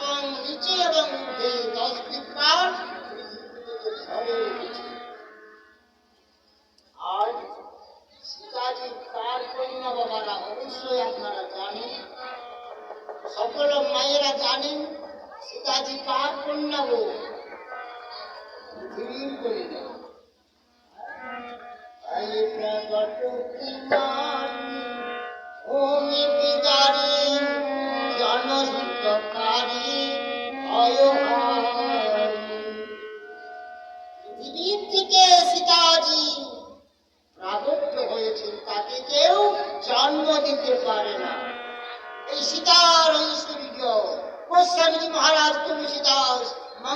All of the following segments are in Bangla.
এবং নিচে এবং পৃথিবীতে আর সীতাজি কার কন্যা বাবারা অবশ্যই আপনারা সকল মায়েরা জানেন সীতাজি কার কন্যা গো পৃথিবীর কন্যা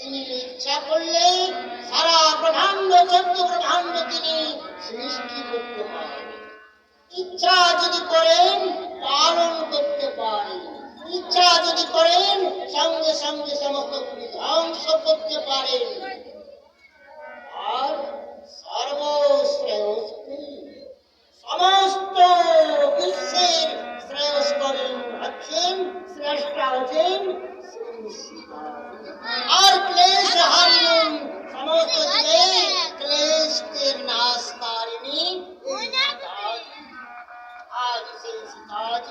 তিনি ইচ্ছা করলে সারা ব্রহ্মাণ্ড চন্দ্র ব্রহ্মাণ্ড তিনি সৃষ্টি করতে পারেন। ইচ্ছা যদি করেন, পালন করতে পারেন। ইচ্ছা যদি করেন, সঙ্গে সঙ্গে সমস্ত ধ্বংস করতে পারেন। আরে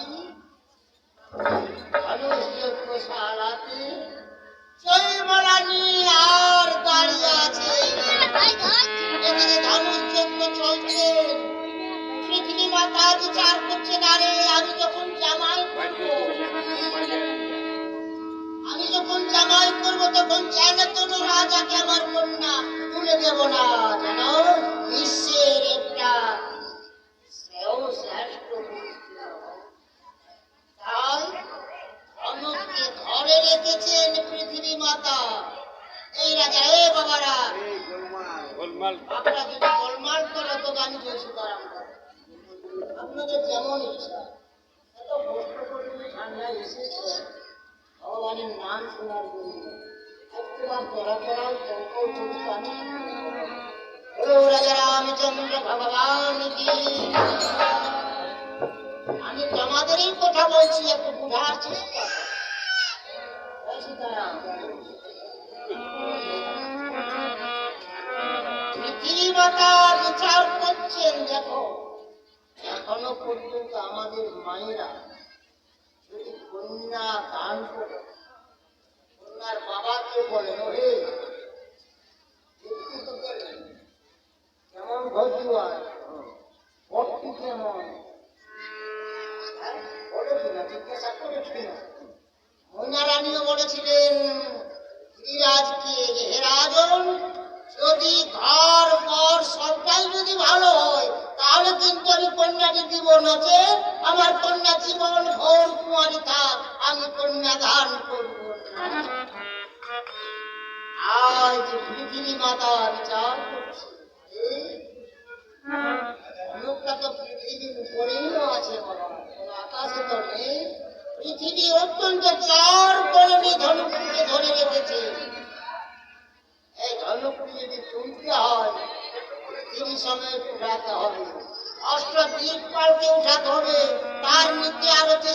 আমি যখন জামাই করব তখন চাইলে তোর রাজাকে আমার কন্যা তুলে দেব না। জানো বিশ্বের একটা শ্রেয় শ্রেষ্ঠ গোলমাল। আপনারা যদি গোলমাল করে তো গান চলছে তারাম করে। আপনাদের যেমন ইচ্ছা। এত কষ্ট করে ঠান্ডায় এসেছে। ভগবানের নাম শোনার জন্য। করাও কৌকৌ চৌস্তানি হলো রাজা রামচন্দ্র ভগবান আমি তোমাদেরই কথা বলছি, একটু বুঝার চেষ্টা সীতারাম। পৃথিবী মাতা বিচার করছেন দেখো। এখনও পর্যন্ত আমাদের মায়েরা যদি কন্যা দান করে কন্যার বাবাকে বলেন ওরে কেমন ঘটুয়ার ভক্তি কেমন? হ্যাঁ, বলে কিনা জিজ্ঞাসা করে কিনা ময়না রানীও বলেছিলেন গিরিরাজকে যদি ঘর পর সবটাই যদি ভালো হয়, তাহলে কিন্তু আমি কন্যাকে দিব নচে আমার কন্যা জীবন ভোর কুমারী থাক আমি কন্যা দান করব। আজ পৃথিবী মাতা বিচার করছে লোকটা তো পৃথিবীর উপরেই আছে আকাশে তো নেই পৃথিবী অত্যন্ত চার